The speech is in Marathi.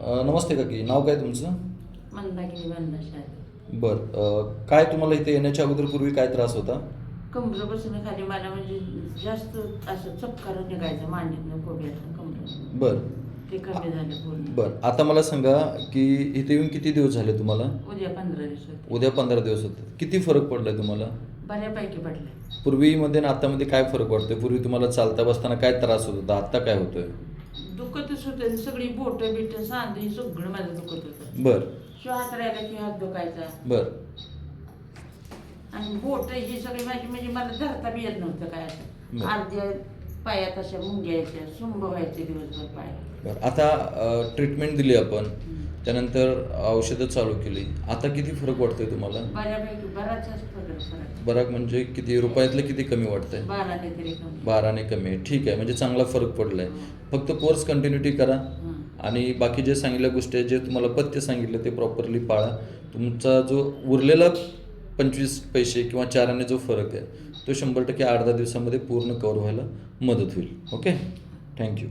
नमस्ते काकी नाव काय तुमचं? मंदाकिनी बरं अ, काय तुम्हाला इथे येण्याच्या अगोदर पूर्वी काय त्रास होता? बसून खाली मला म्हणजे जास्त असं निघायचं मांडीतनं कोब्यातनं बरं. ते कमी झालं पूर्ण. बरं आता मला सांगा की इथे येऊन किती दिवस झाले तुम्हाला? उद्या पंधरा दिवस होते. उद्या पंधरा दिवस होते. किती फरक पडलाय तुम्हाला? बऱ्यापैकी पडले पूर्वीमध्ये आणि आतामध्ये काय फरक वाटतोय? पूर्वी तुम्हाला चालता बसताना काय त्रास होत होता? आता काय होतोय? दुखतच होतं सगळी बोट बिट सांधी सगळं माझं दुखत होतं. बरं. शिव हात राहिला की हात दुखायचा. बरं. आणि बोट ही सगळी माझी म्हणजे मला धरता बी येत नव्हतं काय बरं. असं अर्ध्या पायात अशा मुंग्यायच्या सुंब व्हायचे दिवसभर पाय. बरं. आता ट्रीटमेंट दिली आपण. त्यानंतर औषधं चालू केली. आता किती फरक वाटतोय तुम्हाला? बऱ्यापैकी बराच फरक फरक. बरं म्हणजे किती रुपयातलं किती कमी वाटतंय? बारा ते तरी कमी. बाराने कमी. आहे ठीक आहे म्हणजे चांगला फरक पडलाय. फक्त कोर्स कंटिन्युटी करा. आणि बाकी जे सांगितल्या गोष्टी आहेत जे तुम्हाला पथ्य सांगितलं ते प्रॉपरली पाळा. तुमचा जो उरलेला पंचवीस पैसे किंवा चाराने जो फरक आहे तो शंभर टक्के आठ दहा दिवसामध्ये पूर्ण कवर व्हायला मदत होईल. Okay thank you